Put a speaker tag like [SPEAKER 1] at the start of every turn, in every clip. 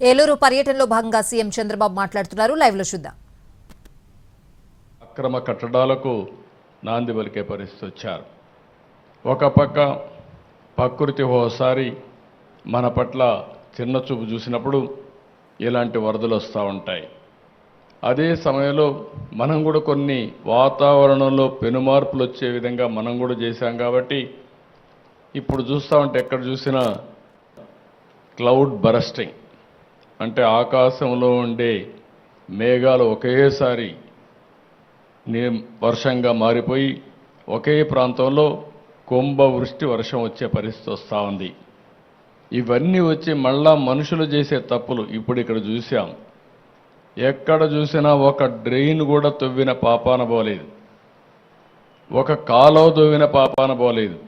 [SPEAKER 1] ఏలూరు పర్యటనలో భాగంగా సీఎం చంద్రబాబు మాట్లాడుతున్నారు. లైవ్లో చూద్దాం.
[SPEAKER 2] అక్రమ కట్టడాలకు నాంది పలికే పరిస్థితి వచ్చారు. ఒక పక్క ప్రకృతి ఓసారి మన పట్ల చిన్న చూపు చూసినప్పుడు ఇలాంటి వరదలు వస్తూ ఉంటాయి. అదే సమయంలో మనం కూడా కొన్ని వాతావరణంలో పెనుమార్పులు వచ్చే విధంగా మనం కూడా చేశాం కాబట్టి ఇప్పుడు చూస్తూ ఉంటే ఎక్కడ చూసినా క్లౌడ్ బరస్టింగ్. అంటే ఆకాశంలో ఉండే మేఘాలు ఒకేసారి వర్షంగా మారిపోయి ఒకే ప్రాంతంలో కుంభవృష్టి వర్షం వచ్చే పరిస్థితి వస్తూ ఉంది. ఇవన్నీ వచ్చి మళ్ళా మనుషులు చేసే తప్పులు ఇప్పుడు ఇక్కడ చూసాం ఎక్కడ చూసినా ఒక డ్రెయిన్ కూడా తవ్విన పాపాన పోలేదు. ఒక కాలో తవ్విన పాపాన పోలేదు.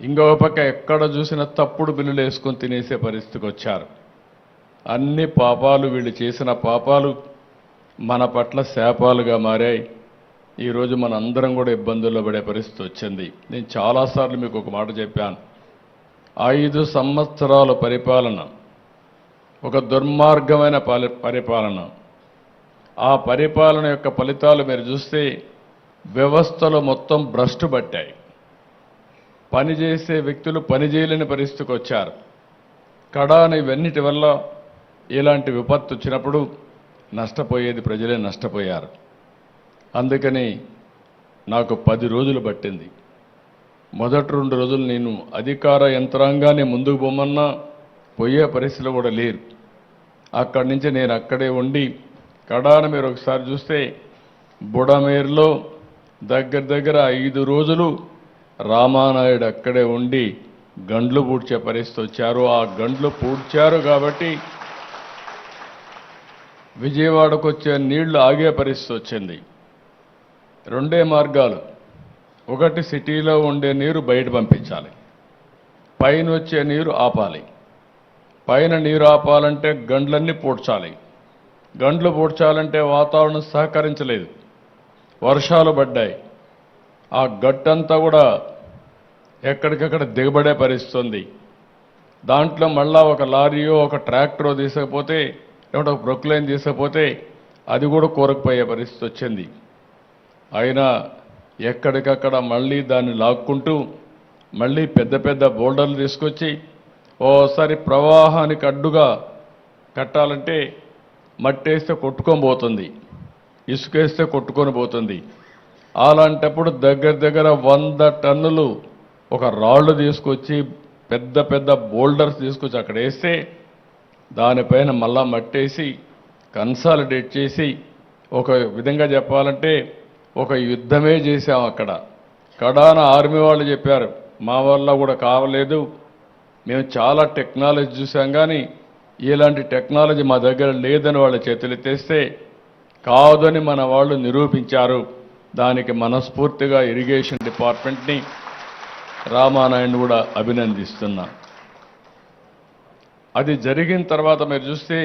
[SPEAKER 2] ఇంకొక పక్క ఎక్కడ చూసినా తప్పుడు బిల్లులు వేసుకొని తినేసే పరిస్థితికి వచ్చారు. అన్ని పాపాలు వీళ్ళు చేసిన పాపాలు మన పట్ల శాపాలుగా మారాయి. ఈరోజు మన అందరం కూడా ఇబ్బందుల్లో పడే పరిస్థితి వచ్చింది. నేను చాలాసార్లు మీకు ఒక మాట చెప్పాను. ఐదు సంవత్సరాల పరిపాలన ఒక దుర్మార్గమైన పాలి పరిపాలన. ఆ పరిపాలన యొక్క ఫలితాలు మీరు చూస్తే వ్యవస్థలు మొత్తం భ్రష్టు పట్టాయి. పనిచేసే వ్యక్తులు పనిచేయలేని పరిస్థితికి వచ్చారు. కడాని ఇవన్నిటి వల్ల ఇలాంటి విపత్తు వచ్చినప్పుడు నష్టపోయేది ప్రజలే నష్టపోయారు. అందుకని నాకు పది రోజులు పట్టింది. మొదటి రెండు రోజులు నేను అధికార యంత్రాంగాన్ని ముందుకు పోమన్నా పోయే పరిస్థితులు కూడా లేరు. అక్కడి నుంచి నేను అక్కడే ఉండి కడాన మీరు ఒకసారి చూస్తే బుడమేరులో దగ్గర దగ్గర ఐదు రోజులు రామానాయుడు అక్కడే ఉండి గండ్లు పూడ్చే పరిస్థితి వచ్చారు. ఆ గండ్లు పూడ్చారు కాబట్టి విజయవాడకు వచ్చే నీళ్ళు ఆగే పరిస్థితి వచ్చింది. రెండే మార్గాలు. ఒకటి సిటీలో ఉండే నీరు బయట పంపించాలి. పైన వచ్చే నీరు ఆపాలి. పైన నీరు ఆపాలంటే గండ్లన్నీ పూడ్చాలి. గండ్లు పూడ్చాలంటే వాతావరణం సహకరించలేదు. వర్షాలు పడ్డాయి. ఆ గట్టంతా కూడా ఎక్కడికక్కడ దిగబడే పరిస్థితి ఉంది. దాంట్లో మళ్ళా ఒక లారీయో ఒక ట్రాక్టరో తీసుకపోతే ఏమంటే ఒక ప్రొక్లైన్ తీసుకపోతే అది కూడా కూరకపోయే పరిస్థితి వచ్చింది. అయినా ఎక్కడికక్కడ మళ్ళీ దాన్ని లాక్కుంటూ మళ్ళీ పెద్ద పెద్ద బోల్డర్లు తీసుకొచ్చి ఓసారి ప్రవాహానికి అడ్డుగా కట్టాలంటే మట్టేస్తే కొట్టుకొని పోతుంది. ఇసుకేస్తే కొట్టుకొని పోతుంది. అలాంటప్పుడు దగ్గర దగ్గర వంద టన్నులు ఒక రాళ్ళు తీసుకొచ్చి పెద్ద పెద్ద బోల్డర్స్ తీసుకొచ్చి అక్కడ వేస్తే దానిపైన మళ్ళా మట్టేసి కన్సాలిడేట్ చేసి ఒక విధంగా చెప్పాలంటే ఒక యుద్ధమే చేసాం అక్కడ. కడాన ఆర్మీ వాళ్ళు చెప్పారు మా వల్ల కూడా కావలేదు. మేము చాలా టెక్నాలజీ చూసాం కానీ ఇలాంటి టెక్నాలజీ మా దగ్గర లేదని వాళ్ళ చేతులు తెస్తే కాదని మన వాళ్ళు నిరూపించారు. దానికి మనస్ఫూర్తిగా ఇరిగేషన్ డిపార్ట్మెంట్ని రామానాయుడు కూడా అభినందిస్తున్నా. అది జరిగిన తర్వాత మీరు చూస్తే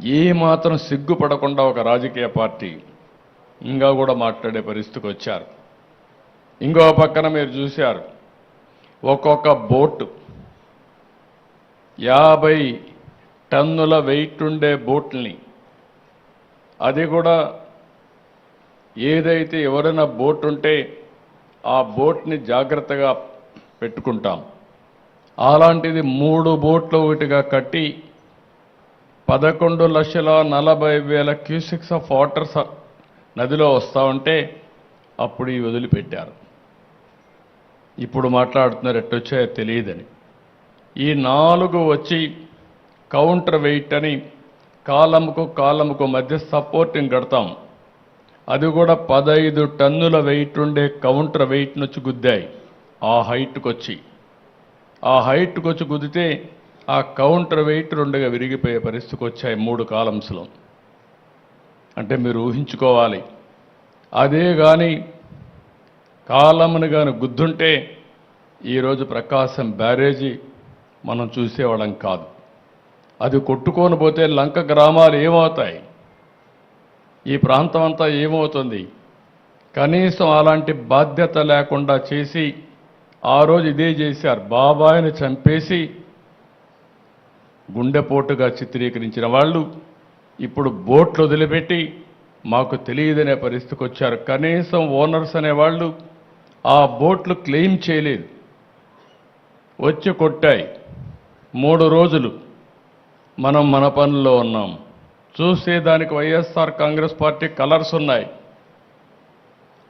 [SPEAKER 2] ఏ మాత్రం సిగ్గుపడకుండా ఒక రాజకీయ పార్టీ ఇంకా కూడా మాట్లాడే పరిస్థితికి వచ్చారు. ఇంకో పక్కన మీరు చూశారు ఒక్కొక్క బోటు యాభై టన్నుల వెయిట్ ఉండే బోట్ని అది కూడా ఏదైతే ఎవరైనా బోట్ ఉంటే ఆ బోట్ని జాగ్రత్తగా పెట్టుకుంటాం. అలాంటిది మూడు బోట్లు ఒకటిగా కట్టి పదకొండు లక్షల నలభై వేల క్యూసిక్స్ ఆఫ్ వాటర్ నదిలో వస్తూ ఉంటే అప్పుడు ఈ వదిలిపెట్టారు. ఇప్పుడు మాట్లాడుతున్నారు ఎట్టొచ్చాయో తెలియదని. ఈ నాలుగు వచ్చి కౌంటర్ వెయిట్ అని కాలంకు కాలంకు మధ్య సపోర్టింగ్ కడతాం. అది కూడా పదహైదు టన్నుల వెయిట్ ఉండే కౌంటర్ వెయిట్ నుంచి గుద్దాయి. ఆ హైట్కి వచ్చి ఆ హైట్కి వచ్చి కుదితే ఆ కౌంటర్ వెయిట్ రెండుగా విరిగిపోయే పరిస్థితికి వచ్చాయి మూడు కాలమ్స్లో. అంటే మీరు ఊహించుకోవాలి. అదే కానీ కాలమును కానీ గుద్దుంటే ఈరోజు ప్రకాశం బ్యారేజీ మనం చూసేవాళ్ళం కాదు. అది కొట్టుకొని పోతే లంక గ్రామాలు ఏమవుతాయి? ఈ ప్రాంతం అంతా ఏమవుతుంది? కనీసం అలాంటి బాధ్యత లేకుండా చేసి ఆ రోజు ఇదే చేశారు. బాబాయిని చంపేసి గుండెపోటుగా చిత్రీకరించిన వాళ్ళు ఇప్పుడు బోట్లు వదిలిపెట్టి మాకు తెలియదనే పరిస్థితికి వచ్చారు. కనీసం ఓనర్స్ అనేవాళ్ళు ఆ బోట్లు క్లెయిమ్ చేయలేదు. వచ్చి కొట్టాయి. మూడు రోజులు మనం మన పనుల్లో ఉన్నాం. చూస్తే దానికి వైఎస్ఆర్ కాంగ్రెస్ పార్టీ కలర్స్ ఉన్నాయి.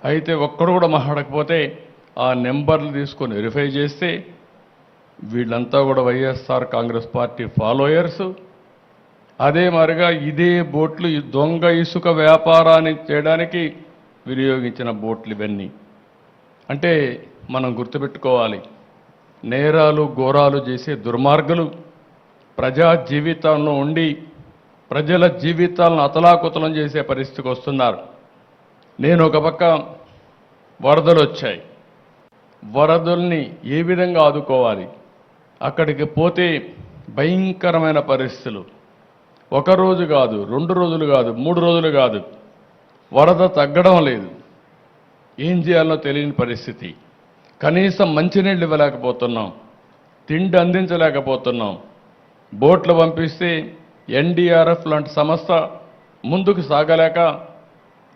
[SPEAKER 2] అయితే ఒక్కడు కూడా మాట్లాడకపోతే ఆ నెంబర్లు తీసుకొని వెరిఫై చేస్తే వీళ్ళంతా కూడా వైఎస్ఆర్ కాంగ్రెస్ పార్టీ ఫాలోయర్స్. అదే మరిగా ఇదే బోట్లు దొంగ ఇసుక వ్యాపారాన్ని చేయడానికి వినియోగించిన బోట్లు ఇవన్నీ. అంటే మనం గుర్తుపెట్టుకోవాలి నేరాలు ఘోరాలు చేసే దుర్మార్గులు ప్రజా జీవితంలో ఉండి ప్రజల జీవితాలను అతలాకుతలం చేసే పరిస్థితికి వస్తున్నారు. నేను ఒక పక్క వరదలు వచ్చాయి. వరదల్ని ఏ విధంగా ఆదుకోవాలి? అక్కడికి పోతే భయంకరమైన పరిస్థితులు. ఒక రోజు కాదు రెండు రోజులు కాదు మూడు రోజులు కాదు. వరద తగ్గడం లేదు. ఏం చేయాలో తెలియని పరిస్థితి. కనీసం మంచినీళ్ళు ఇవ్వలేకపోతున్నాం. తిండి అందించలేకపోతున్నాం. బోట్లు పంపిస్తే ఎన్డీఆర్ఎఫ్ లాంటి సంస్థ ముందుకు సాగలేక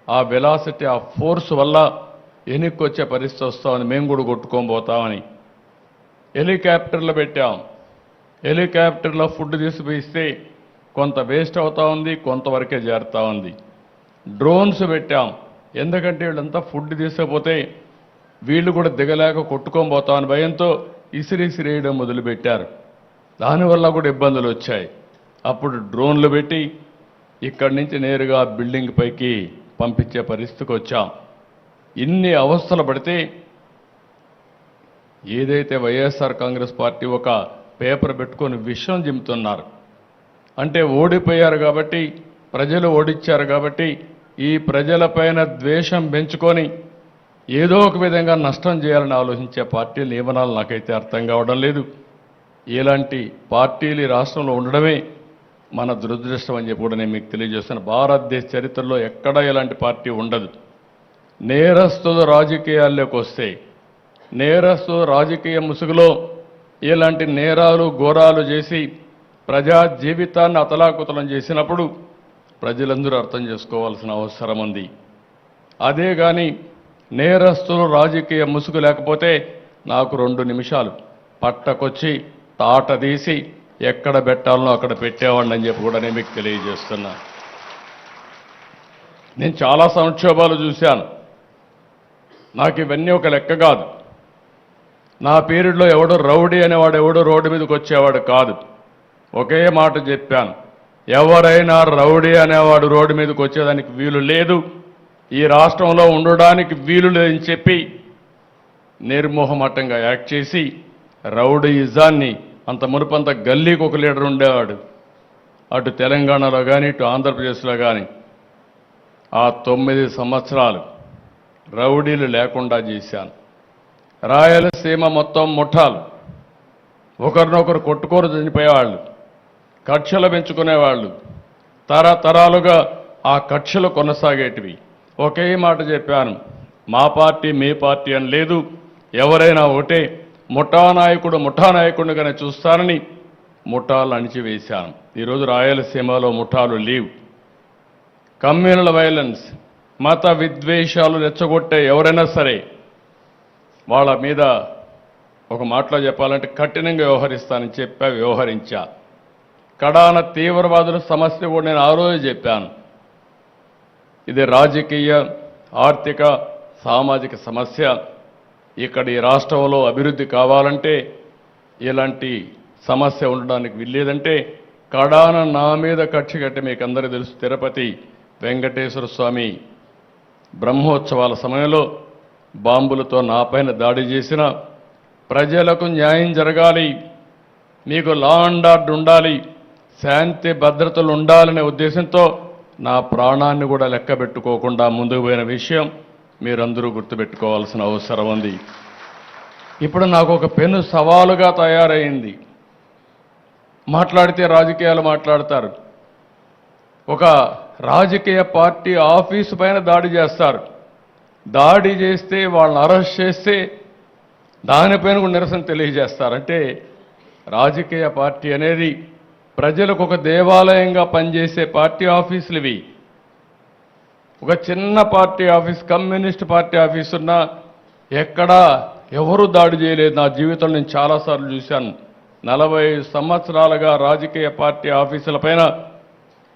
[SPEAKER 2] ఆ వెలాసిటీ ఆ ఫోర్స్ వల్ల వెనక్కి వచ్చే పరిస్థితి వస్తామని మేము కూడా కొట్టుకొని పోతామని. హెలికాప్టర్లు పెట్టాం. హెలికాప్టర్లో ఫుడ్ తీసుకుపోయిస్తే కొంత వేస్ట్ అవుతా ఉంది కొంతవరకే చేరుతా ఉంది. డ్రోన్స్ పెట్టాం. ఎందుకంటే వీళ్ళంతా ఫుడ్ తీసుకపోతే వీళ్ళు కూడా దిగలేక కొట్టుకొని పోతామని భయంతో ఇసిరి ఇసిరేయడం మొదలుపెట్టారు. దానివల్ల కూడా ఇబ్బందులు వచ్చాయి. అప్పుడు డ్రోన్లు పెట్టి ఇక్కడి నుంచి నేరుగా బిల్డింగ్ పైకి పంపించే పరిస్థితికి వచ్చాం. ఇన్ని అవస్థలు పడితే ఏదైతే వైఎస్ఆర్ కాంగ్రెస్ పార్టీ ఒక పేపర్ పెట్టుకొని విషయం జిమ్ముతున్నారు అంటే ఓడిపోయారు కాబట్టి ప్రజలు ఓడిచ్చారు కాబట్టి ఈ ప్రజలపైన ద్వేషం పెంచుకొని ఏదో ఒక విధంగా నష్టం చేయాలని ఆలోచించే పార్టీ నియమనాలు నాకైతే అర్థం కావడం లేదు. ఇలాంటి పార్టీలు ఈ రాష్ట్రంలో ఉండడమే మన దురదృష్టం అని చెప్పి కూడా నేను మీకు తెలియజేస్తాను. భారతదేశ చరిత్రలో ఎక్కడా ఇలాంటి పార్టీ ఉండదు. నేరస్తులు రాజకీయాల్లోకి వస్తే నేరస్తులు రాజకీయ ముసుగులో ఇలాంటి నేరాలు ఘోరాలు చేసి ప్రజా జీవితాన్ని అతలాకుతలం చేసినప్పుడు ప్రజలందరూ అర్థం చేసుకోవాల్సిన అవసరం ఉంది. అదే కానీ నేరస్తులు రాజకీయ ముసుగు లేకపోతే నాకు రెండు నిమిషాలు. పట్టకొచ్చి తాట తీసి ఎక్కడ పెట్టాలనో అక్కడ పెట్టేవాడిని అని చెప్పి కూడా నేను మీకు తెలియజేస్తున్నా. నేను చాలా సంక్షోభాలు చూశాను. నాకు ఇవన్నీ ఒక లెక్క కాదు. నా పీరియడ్లో ఎవడు రౌడీ అనేవాడు ఎవడు రోడ్డు మీదకి వచ్చేవాడు కాదు. ఒకే మాట చెప్పాను. ఎవరైనా రౌడీ అనేవాడు రోడ్డు మీదకి వచ్చేదానికి వీలు లేదు. ఈ రాష్ట్రంలో ఉండడానికి వీలు లేదని చెప్పి నిర్మోహమట్టంగా యాక్ట్ చేసి రౌడీయిజాన్ని అంత మునుపంత గల్లీకి ఒక లీడర్ ఉండేవాడు. అటు తెలంగాణలో కానీ ఇటు ఆంధ్రప్రదేశ్లో కానీ ఆ తొమ్మిది సంవత్సరాలు రౌడీలు లేకుండా చేశాను. రాయలసీమ మొత్తం ముఠాలు. ఒకరినొకరు కొట్టుకోరు చనిపోయేవాళ్ళు. కక్షలు పెంచుకునేవాళ్ళు. తరతరాలుగా ఆ కక్షలు కొనసాగేటివి. ఒకే మాట చెప్పాను. మా పార్టీ మీ పార్టీ అని లేదు. ఎవరైనా ఒకటే ముఠా నాయకుడు ముఠా నాయకుడిగానే చూస్తానని ముఠాలు అణిచివేశాను. ఈరోజు రాయలసీమలో ముఠాలు లేవు. కమ్యూనల్ వైలెన్స్ మత విద్వేషాలు రెచ్చగొట్టే ఎవరైనా సరే వాళ్ళ మీద ఒక మాటలో చెప్పాలంటే కఠినంగా వ్యవహరిస్తానని చెప్పా వ్యవహరించా. కడాన తీవ్రవాదుల సమస్య కూడా నేను ఆ రోజు చెప్పాను. ఇది రాజకీయ ఆర్థిక సామాజిక సమస్య. ఇక్కడ ఈ రాష్ట్రంలో అభివృద్ధి కావాలంటే ఇలాంటి సమస్య ఉండడానికి వీల్లేదంటే కడాన నా మీద కక్ష కట్టి మీకు అందరూ తెలుసు తిరుపతి వెంకటేశ్వర స్వామి బ్రహ్మోత్సవాల సమయంలో బాంబులతో నాపైన దాడి చేసిన ప్రజలకు న్యాయం జరగాలి. మీకు లా అండ్ ఆర్డర్ ఉండాలి. శాంతి భద్రతలు ఉండాలనే ఉద్దేశంతో నా ప్రాణాన్ని కూడా లెక్క పెట్టుకోకుండా ముందుకు పోయిన విషయం మీరందరూ గుర్తుపెట్టుకోవాల్సిన అవసరం ఉంది. ఇప్పుడు నాకు ఒక పెను సవాలుగా తయారైంది. మాట్లాడితే రాజకీయాలు మాట్లాడతారు. ఒక రాజకీయ పార్టీ ఆఫీసు పైన దాడి చేస్తారు. దాడి చేస్తే వాళ్ళని అరెస్ట్ చేస్తే దానిపైన కూడా నిరసన తెలియజేస్తారు. అంటే రాజకీయ పార్టీ అనేది ప్రజలకు ఒక దేవాలయంగా పనిచేసే పార్టీ ఆఫీసులు ఇవి. ఒక చిన్న party office communist party office ఉన్నా ఎక్కడా ఎవరు దాడి చేయలేదు. నా జీవితంలో నేను చాలాసార్లు చూశాను. నలభై సంవత్సరాలుగా రాజకీయ పార్టీ ఆఫీసులపైన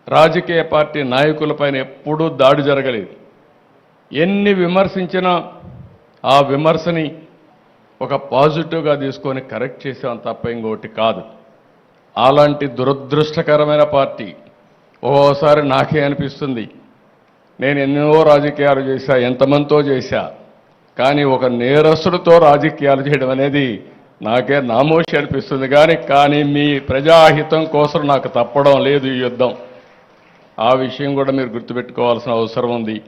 [SPEAKER 2] రాజకీయ పార్టీ నాయకులపైన ఎప్పుడూ దాడి జరగలేదు. ఎన్ని విమర్శించినా ఆ విమర్శని ఒక పాజిటివ్గా తీసుకొని కరెక్ట్ చేసాం తప్ప ఇంకోటి కాదు. అలాంటి దురదృష్టకరమైన పార్టీ ఓసారి నాకే అనిపిస్తుంది. నేను ఎన్నో రాజకీయాలు చేశా ఎంతమందితో చేశా కానీ ఒక నేరస్తుడితో రాజకీయాలు చేయడం అనేది నాకే నామోషి అనిపిస్తుంది. కానీ కానీ మీ ప్రజాహితం కోసం నాకు తప్పడం లేదు ఈ యుద్ధం. ఆ విషయం కూడా మీరు గుర్తుపెట్టుకోవాల్సిన అవసరం ఉంది.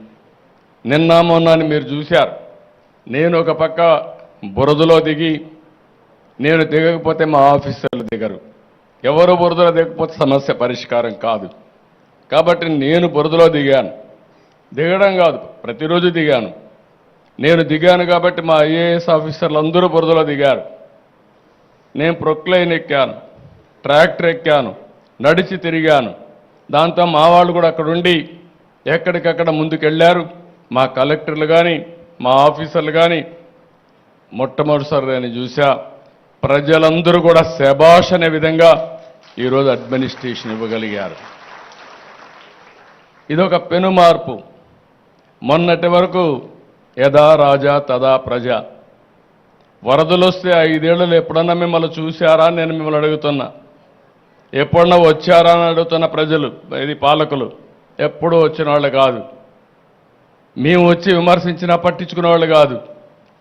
[SPEAKER 2] నిన్న మొన్నని మీరు చూశారు. నేను ఒక పక్క బురదలో దిగి నేను దిగకపోతే మా ఆఫీసర్లు దిగరు. ఎవరు బురదలో దిగకపోతే సమస్య పరిష్కారం కాదు. కాబట్టి నేను బురదలో దిగాను. దిగడం కాదు ప్రతిరోజు దిగాను. నేను దిగాను కాబట్టి మా ఐఏఎస్ ఆఫీసర్లు అందరూ బురదలో దిగారు. నేను ప్రొక్లైన్ ఎక్కాను ట్రాక్టర్ ఎక్కాను నడిచి తిరిగాను. దాంతో మా వాళ్ళు కూడా అక్కడ ఉండి ఎక్కడికక్కడ ముందుకెళ్ళారు. మా కలెక్టర్లు కానీ మా ఆఫీసర్లు కానీ మొట్టమొదటిసారి నేను చూసా ప్రజలందరూ కూడా శబాష్ అనే విధంగా ఈరోజు అడ్మినిస్ట్రేషన్ ఇవ్వగలిగారు. ఇదొక పెను మార్పు మొన్నటి వరకు యథా రాజా తదా ప్రజ. వరదలు వస్తే ఐదేళ్ళలో ఎప్పుడన్నా మిమ్మల్ని చూశారా? అని నేను మిమ్మల్ని అడుగుతున్నా. ఎప్పుడన్నా వచ్చారా అని అడుగుతున్న ప్రజలు ఇది పాలకులు ఎప్పుడూ వచ్చిన వాళ్ళు కాదు. మేము వచ్చి విమర్శించినా పట్టించుకునే వాళ్ళు కాదు.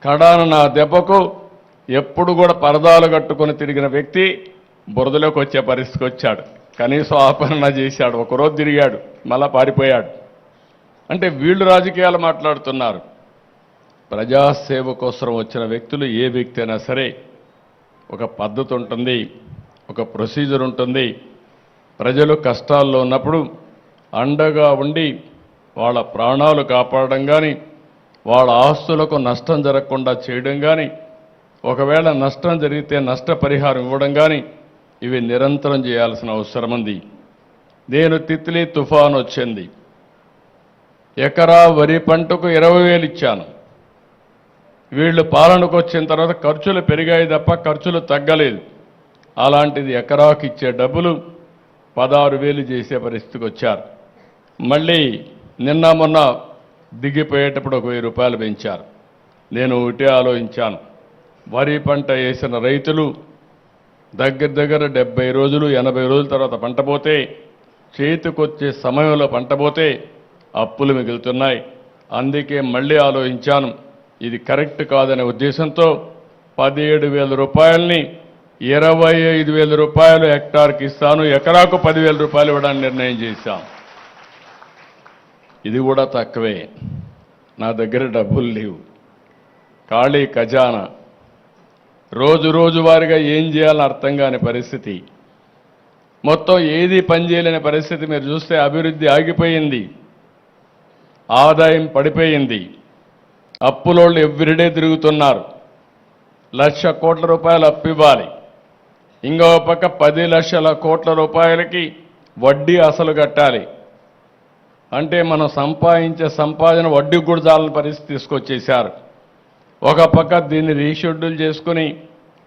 [SPEAKER 2] కడాన నా దెబ్బకు ఎప్పుడు కూడా పరదాలు కట్టుకొని తిరిగిన వ్యక్తి బురదలోకి వచ్చే పరిస్థితికి వచ్చాడు. కనీసం ఆపరణ చేశాడు ఒకరోజు తిరిగాడు మళ్ళా పారిపోయాడు. అంటే వీళ్ళు రాజకీయాలు మాట్లాడుతున్నారు. ప్రజాసేవ కోసం వచ్చిన వ్యక్తులు ఏ వ్యక్తి అయినా సరే ఒక పద్ధతి ఉంటుంది. ఒక ప్రొసీజర్ ఉంటుంది. ప్రజలు కష్టాల్లో ఉన్నప్పుడు అండగా ఉండి వాళ్ళ ప్రాణాలు కాపాడడం కానీ వాళ్ళ ఆస్తులకు నష్టం జరగకుండా చేయడం కానీ ఒకవేళ నష్టం జరిగితే నష్టపరిహారం ఇవ్వడం కానీ ఇవి నిరంతరం చేయాల్సిన అవసరం ఉంది. నేను తిత్లీ తుఫాన్ వచ్చింది. ఎకరా వరి పంటకు ఇరవై వేలు ఇచ్చాను. వీళ్ళు పాలనకు వచ్చిన తర్వాత ఖర్చులు పెరిగాయి తప్ప ఖర్చులు తగ్గలేదు. అలాంటిది ఎకరాకు ఇచ్చే డబ్బులు పదహారు వేలు చేసే పరిస్థితికి వచ్చారు. మళ్ళీ నిన్న మొన్న దిగిపోయేటప్పుడు ఒక వెయ్యి రూపాయలు పెంచారు. నేను ఒకటే ఆలోచించాను. వరి పంట వేసిన రైతులు దగ్గర దగ్గర డెబ్బై రోజులు ఎనభై రోజుల తర్వాత పంట పోతే చేతికొచ్చే సమయంలో పంట పోతే అప్పులు మిగులుతున్నాయి. అందుకే మళ్ళీ ఆలోచించాను. ఇది కరెక్ట్ కాదనే ఉద్దేశంతో పదిహేడు వేల రూపాయలని ఇరవై ఐదు వేల రూపాయలు హెక్టార్కి ఇస్తాను. ఎకరాకు పదివేల రూపాయలు ఇవ్వడానికి నిర్ణయం చేశాం. ఇది కూడా తక్కువే. నా దగ్గర డబ్బులు లేవు. ఖాళీ ఖజానా. రోజు రోజు వారిగా ఏం చేయాలని అర్థం కాని పరిస్థితి. మొత్తం ఏది పనిచేయలేని పరిస్థితి మీరు చూస్తే అభివృద్ధి ఆగిపోయింది. ఆదాయం పడిపోయింది. అప్పులోళ్ళు ఎవ్రీడే తిరుగుతున్నారు. లక్ష కోట్ల రూపాయలు అప్పు ఇవ్వాలి. ఇంకో పక్క పది లక్షల కోట్ల రూపాయలకి వడ్డీ అసలు కట్టాలి. అంటే మనం సంపాదించే సంపాదన వడ్డీకి కూడా చాలని పరిస్థితి తీసుకొచ్చేశారు. ఒక పక్క దీన్ని రీషెడ్యూల్ చేసుకుని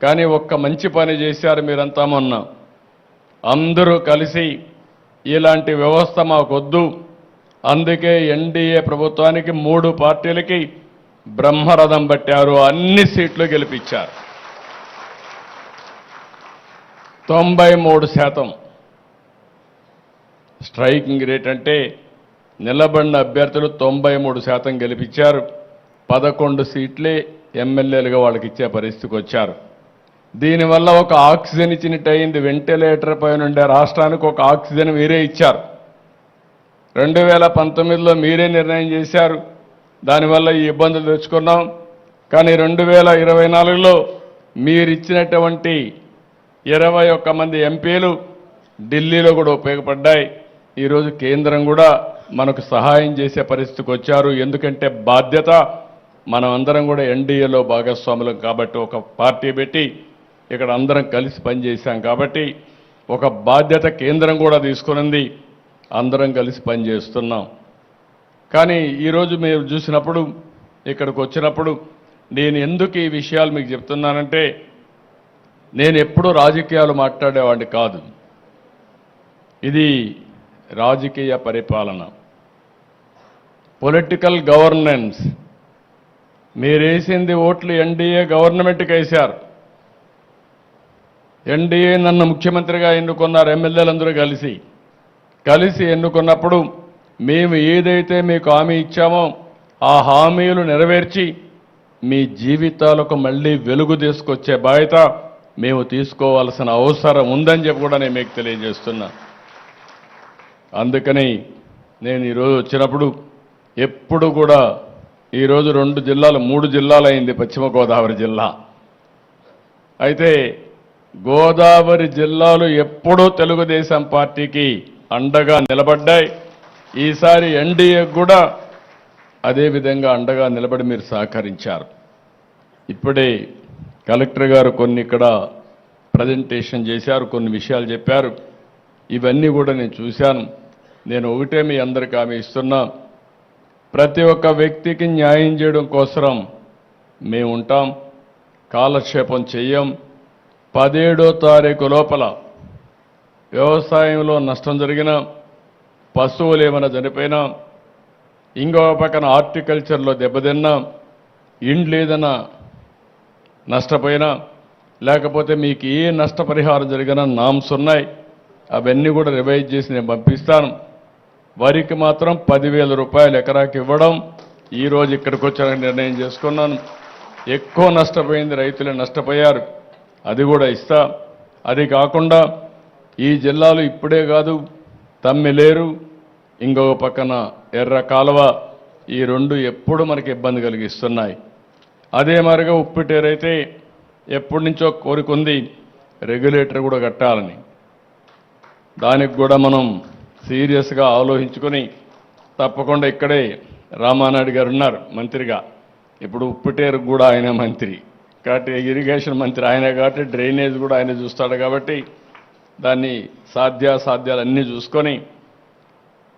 [SPEAKER 2] కానీ ఒక్క మంచి పని చేశారు మీరంతా మొన్న. అందరూ కలిసి ఇలాంటి వ్యవస్థ మాకొద్దు. అందుకే ఎన్డీఏ ప్రభుత్వానికి మూడు పార్టీలకి బ్రహ్మరథం పట్టారు. అన్ని సీట్లు గెలిపించారు. తొంభై మూడు శాతం. స్ట్రైకింగ్ రేట్ అంటే నిలబడిన అభ్యర్థులు తొంభై మూడు శాతం గెలిపించారు. పదకొండు సీట్లే ఎమ్మెల్యేలుగా వాళ్ళకి ఇచ్చే పరిస్థితికి వచ్చారు. దీనివల్ల ఒక ఆక్సిజన్ ఇచ్చినట్టు అయింది వెంటిలేటర్ పైన ఉండే రాష్ట్రానికి ఒక ఆక్సిజన్ మీరే ఇచ్చారు. రెండు వేల పంతొమ్మిదిలో మీరే నిర్ణయం చేశారు. దానివల్ల ఈ ఇబ్బందులు తెచ్చుకున్నాం. కానీ రెండు వేల ఇరవై నాలుగులో మీరు ఇచ్చినటువంటి ఇరవై ఒక్క మంది ఎంపీలు ఢిల్లీలో కూడా ఉపయోగపడ్డాయి. ఈరోజు కేంద్రం కూడా మనకు సహాయం చేసే పరిస్థితికి వచ్చారు. ఎందుకంటే బాధ్యత మనం అందరం కూడా ఎన్డీఏలో భాగస్వాములం కాబట్టి ఒక పార్టీ పెట్టి ఇక్కడ అందరం కలిసి పనిచేశాం కాబట్టి ఒక బాధ్యత కేంద్రం కూడా తీసుకునింది. అందరం కలిసి పనిచేస్తున్నాం. కానీ ఈరోజు మీరు చూసినప్పుడు ఇక్కడికి వచ్చినప్పుడు నేను ఎందుకు ఈ విషయాలు మీకు చెప్తున్నానంటే నేను ఎప్పుడూ రాజకీయాలు మాట్లాడేవాడిని కాదు. ఇది రాజకీయ పరిపాలన. పొలిటికల్ గవర్నెన్స్ మీరేసింది ఓట్లు ఎన్డీఏ గవర్నమెంట్కి వేశారు. ఎన్డీఏ నన్ను ముఖ్యమంత్రిగా ఎన్నుకున్నారు ఎమ్మెల్యేలందరూ కలిసి. కలిసి ఎన్నుకున్నప్పుడు మేము ఏదైతే మీకు హామీ ఇచ్చామో ఆ హామీలు నెరవేర్చి మీ జీవితాలకు మళ్ళీ వెలుగు తీసుకొచ్చే బాధ్యత మేము తీసుకోవాల్సిన అవసరం ఉందని చెప్పి కూడా నేను మీకు తెలియజేస్తున్నా. అందుకని నేను ఈరోజు వచ్చినప్పుడు ఎప్పుడు కూడా ఈరోజు రెండు జిల్లాలు మూడు జిల్లాలు అయింది పశ్చిమ గోదావరి జిల్లా. అయితే గోదావరి జిల్లాలు ఎప్పుడూ తెలుగుదేశం పార్టీకి అండగా నిలబడ్డాయి. ఈసారి ఎన్డీఏ కూడా అదేవిధంగా అండగా నిలబడి మీరు సహకరించారు. ఇప్పుడే కలెక్టర్ గారు కొన్ని ఇక్కడ ప్రజెంటేషన్ చేశారు కొన్ని విషయాలు చెప్పారు. ఇవన్నీ కూడా నేను చూశాను. నేను ఒకటే మీ అందరికీ ఆమె ఇస్తున్నా. ప్రతి ఒక్క వ్యక్తికి న్యాయం చేయడం కోసరం మేము ఉంటాం కాలక్షేపం చెయ్యం. పదిహేడో తారీఖు లోపల వ్యవసాయంలో నష్టం జరిగినా పశువులు ఏమైనా చనిపోయినా ఇంకో పక్కన హార్టికల్చర్లో దెబ్బతిన్నా ఇండ్లు ఏదైనా నష్టపోయినా లేకపోతే మీకు ఏ నష్టపరిహారం జరిగినా నామ్స్ ఉన్నాయి. అవన్నీ కూడా రివైజ్ చేసి నేను పంపిస్తాను. వరికి మాత్రం పదివేల రూపాయలు ఎకరాకి ఇవ్వడం ఈరోజు ఇక్కడికి వచ్చాక నిర్ణయం చేసుకున్నాను. ఎక్కువ నష్టపోయింది రైతులే నష్టపోయారు. అది కూడా ఇస్తా. అది కాకుండా ఈ జిల్లాలు ఇప్పుడే కాదు తమ్మిలేరు ఇంకొక పక్కన ఎర్ర కాలువ. ఈ రెండు ఎప్పుడు మనకి ఇబ్బంది కలిగిస్తున్నాయి. అదే మరిగా ఉప్పిటేరైతే ఎప్పటి నుంచో కోరికుంది రెగ్యులేటర్ కూడా కట్టాలని. దానికి కూడా మనం సీరియస్గా ఆలోచించుకొని తప్పకుండా ఇక్కడే రామానాయుడు గారు ఉన్నారు మంత్రిగా. ఇప్పుడు ఉప్పుటేరు కూడా ఆయన మంత్రి. కాబట్టి ఇరిగేషన్ మంత్రి ఆయన కాబట్టి డ్రైనేజ్ కూడా ఆయన చూస్తాడు కాబట్టి దాన్ని సాధ్యాసాధ్యాలు అన్నీ చూసుకొని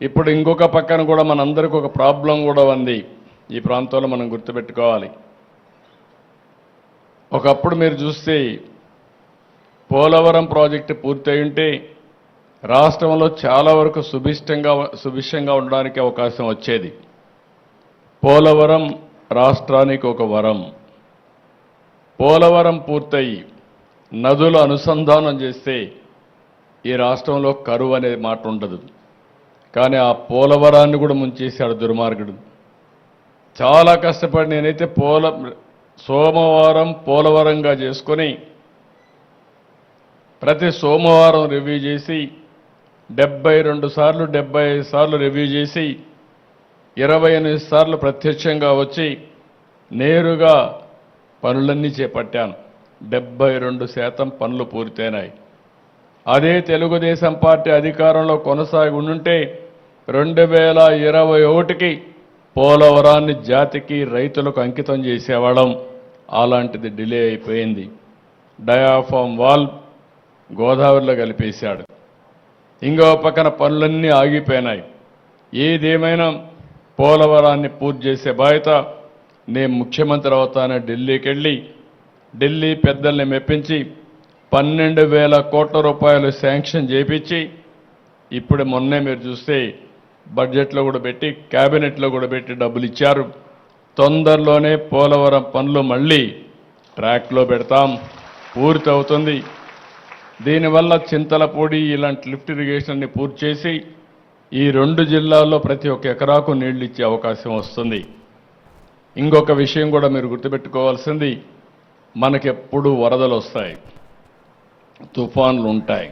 [SPEAKER 2] ఇప్పుడు ఇంకొక పక్కన కూడా మనందరికీ ఒక ప్రాబ్లం కూడా ఉంది. ఈ ప్రాంతంలో మనం గుర్తుపెట్టుకోవాలి. ఒకప్పుడు మీరు చూస్తే పోలవరం ప్రాజెక్టు పూర్తయి ఉంటే రాష్ట్రంలో చాలా వరకు సుభిష్టంగా సుభిష్టంగా ఉండడానికి అవకాశం వచ్చేది. పోలవరం రాష్ట్రానికి ఒక వరం. పోలవరం పూర్తయి నదుల అనుసంధానం చేస్తే ఈ రాష్ట్రంలో కరువు అనే మాట ఉండదు. కానీ ఆ పోలవరాన్ని కూడా ముంచేశాడు దుర్మార్గుడు. చాలా కష్టపడి నేనైతే పోల సోమవారం పోలవరంగా చేసుకొని ప్రతి సోమవారం రివ్యూ చేసి డెబ్బై రెండు సార్లు డెబ్బై ఐదు సార్లు రివ్యూ చేసి ఇరవై ఎనిమిది సార్లు ప్రత్యక్షంగా వచ్చి నేరుగా పనులన్నీ చేపట్టాను. డెబ్బై రెండు శాతం పనులు పూర్తయినాయి. అదే తెలుగుదేశం పార్టీ అధికారంలో కొనసాగి ఉండుంటే రెండు వేల ఇరవై ఒకటికి పోలవరాన్ని జాతికి రైతులకు అంకితం చేసేవాళ్ళం. అలాంటిది డిలే అయిపోయింది. డయాఫామ్ వాల్ గోదావరిలో కలిపేశాడు. ఇంకో పక్కన పనులన్నీ ఆగిపోయినాయి. ఏదేమైనా పోలవరాన్ని పూర్తి చేసే బాధ్యత నేను ముఖ్యమంత్రి అవుతానని ఢిల్లీకి వెళ్ళి ఢిల్లీ పెద్దల్ని మెప్పించి పన్నెండు వేల కోట్ల రూపాయలు శాంక్షన్ చేపించి ఇప్పుడు మొన్నే మీరు చూస్తే బడ్జెట్లో కూడా పెట్టి క్యాబినెట్లో కూడా పెట్టి డబ్బులు ఇచ్చారు తొందరలోనే పోలవరం పనులు మళ్ళీ ట్రాక్లో పెడతాం. పూర్తి అవుతుంది దీనివల్ల చింతలపూడి ఇలాంటి లిఫ్ట్ ఇరిగేషన్ని పూర్తి చేసి ఈ రెండు జిల్లాల్లో ప్రతి ఒక్క ఎకరాకు నీళ్ళు ఇచ్చే అవకాశం వస్తుంది. ఇంకొక విషయం కూడా మీరు గుర్తుపెట్టుకోవాల్సింది మనకెప్పుడు వరదలు వస్తాయి. తుఫాన్లు ఉంటాయి.